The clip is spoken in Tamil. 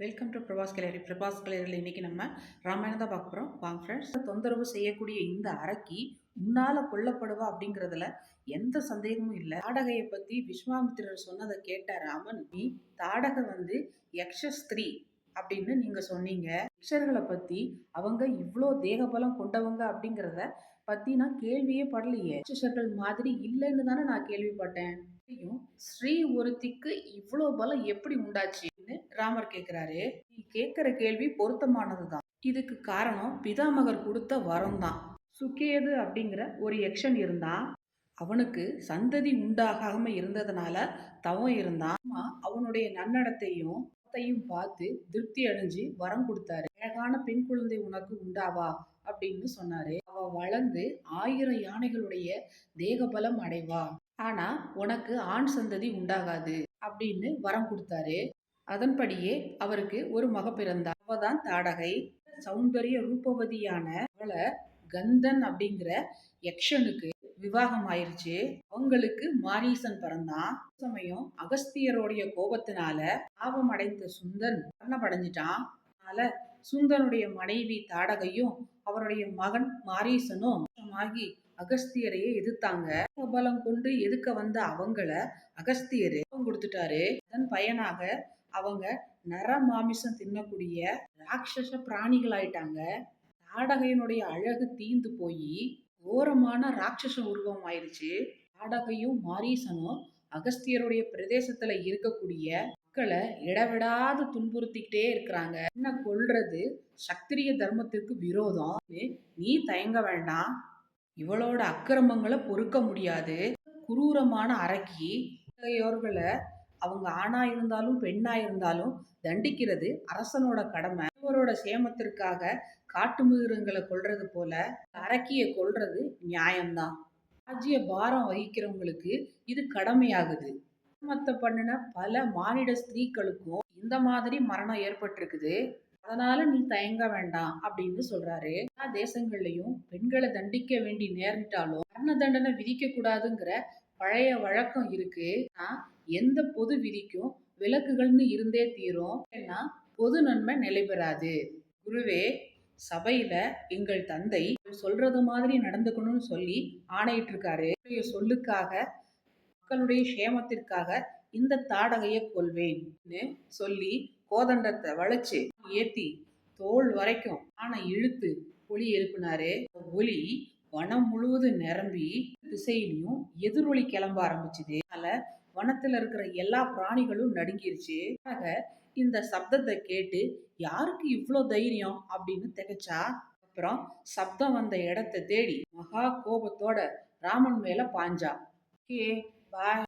Welcome to Prabhas gallery Prabhas கலேரியில் இன்றைக்கி நம்ம ராமாயணம் தான் பார்க்க போகிறோம் வாங்க ஃப்ரெண்ட்ஸ் தொந்தரவு செய்யக்கூடிய இந்த அரக்கி உன்னால் கொல்லப்படுவா அப்படிங்கிறதுல எந்த சந்தேகமும் இல்லை. தாடகையை பற்றி விஸ்வாமித்திரர் சொன்னதை கேட்ட ராமன் நீ தாடகை வந்து யக்ஷஸ்திரீ அப்படின்னு நீங்கள் சொன்னீங்க. யக்ஷர்களை பற்றி அவங்க இவ்வளோ தேகபலம் கொண்டவங்க அப்படிங்கிறத பற்றி நான் கேள்வியே படலையே. யக்ஷர்கள் மாதிரி இல்லைன்னு தானே நான் கேள்விப்பட்டேன். தெரியும், ஸ்ரீ ஒருத்திக்கு இவ்வளோ பலம் எப்படி உண்டாச்சுன்னு ராமர் கேட்குறாரு நீ கேட்குற கேள்வி பொருத்தமானதுதான். இதுக்கு காரணம் பிதாமகர் கொடுத்த வரம் தான் சுக்கேது அப்படிங்கிற ஒரு யக்ஷன் இருந்தான் அவனுக்கு சந்ததி உண்டாகாம இருந்ததுனால தவம் இருந்தான். அவனுடைய நன்னடத்தையும் தையும் பார்த்து திருப்தி அடைஞ்சு வரம் கொடுத்தாரு. அழகான பெண் குழந்தை உனக்கு உண்டாவா அப்படின்னு சொன்னாரு. அவ வளர்ந்து ஆயிரம் யானைகளுடைய தேகபலம் அடைவா. ஆனா உனக்கு ஆண் சந்ததி உண்டாகாது அப்படின்னு வரம் கொடுத்தாரு. அதன்படியே அவருக்கு ஒரு மக பிறந்தார் அவதான் தாடகை. சௌந்தரிய ரூபவதியான அவளை கந்தன் அப்படிங்கிற யக்ஷனுக்கு விவாகம் ஆயிருச்சு அவங்களுக்கு மாரீசன் பிறந்தான். சமயம் அகஸ்தியருடைய கோபத்தினால பாவம் அடைந்த சுந்தன் மரணப்படைஞ்சிட்டான் அதனால சுந்தனுடைய மனைவி தாடகையும் அவருடைய மகன் மாரீசனும் ஆகி அகஸ்தியரையே எதிர்த்தாங்க. பலம் கொண்டு எதுக்க வந்த அவங்கள அகஸ்தியரு கொடுத்துட்டாரு. அதன் பயனாக அவங்க நர மாமிசம் தின்னக்கூடிய ராட்சச பிராணிகள் ஆயிட்டாங்க தாடகையினுடைய அழகு தீந்து போய் ஓரமான ராட்சச உருவம் ஆயிருச்சு. தாடகையும் மாரீசனும் அகஸ்தியருடைய பிரதேசத்துல இருக்கக்கூடிய மக்களை இடவிடாது துன்புறுத்திக்கிட்டே இருக்கிறாங்க. என்ன கொல்றது? சத்திரிய தர்மத்திற்கு விரோதம். நீ தயங்க வேண்டாம். இவளோட அக்கிரமங்களை பொறுக்க முடியாது. குரூரமான அரக்கி இவர்களை அவங்க ஆணா இருந்தாலும் பெண்ணா இருந்தாலும் தண்டிக்கிறது அரசனோட கடமை. இவரோட சேமத்திற்காக காட்டு மிருகங்களை கொள்றது போல அரக்கியை கொள்றது நியாயம்தான். ராஜ்ய பாரம் வகிக்கிறவங்களுக்கு இது கடமையாகுது. மத்த பண்ணின பல மானிட ஸ்திரீகளுக்கும் இந்த மாதிரி மரணம் ஏற்பட்டிருக்குது. அதனால நீ தயங்க வேண்டாம் அப்படின்னு சொல்றாரு. தேசங்கள்லையும் பெண்களை தண்டிக்க வேண்டி நேர்ந்துட்டாலும் மரண தண்டனை விதிக்க கூடாதுங்கிற பழைய வழக்கம் இருக்கு. எந்த பொது விதிக்கும் விலக்குகள்னு இருந்தே தீரும். ஏன்னா பொது நன்மை நிலை பெறாது. குருவே சபையில எங்கள் தந்தை சொல்றது மாதிரி நடந்துக்கணும்னு சொல்லி ஆணையிட்டு இருக்காரு சொல்லுக்காக மக்களுடைய சேமத்திற்காக இந்த தாடகையை கொள்வேன்னு சொல்லி கோதண்டத்தை வளைச்சு ஏத்தி தோல் வரைக்கும் ஆனை இழுத்து ஒளி எழுப்பினாரு. ஒளி வனம் முழுவதும் நிரம்பி திசையிலையும் எதிரொலி கிளம்ப ஆரம்பிச்சுது. அதனால வனத்துல இருக்கிற எல்லா பிராணிகளும் நடுங்கிருச்சு. ஆக இந்த சப்தத்தை கேட்டு யாருக்கு இவ்வளோ தைரியம் அப்படின்னு திகைச்சா? அப்புறம் சப்தம் வந்த இடத்தை தேடி மகா கோபத்தோட ராமன் மேல பாஞ்சா. Okay bye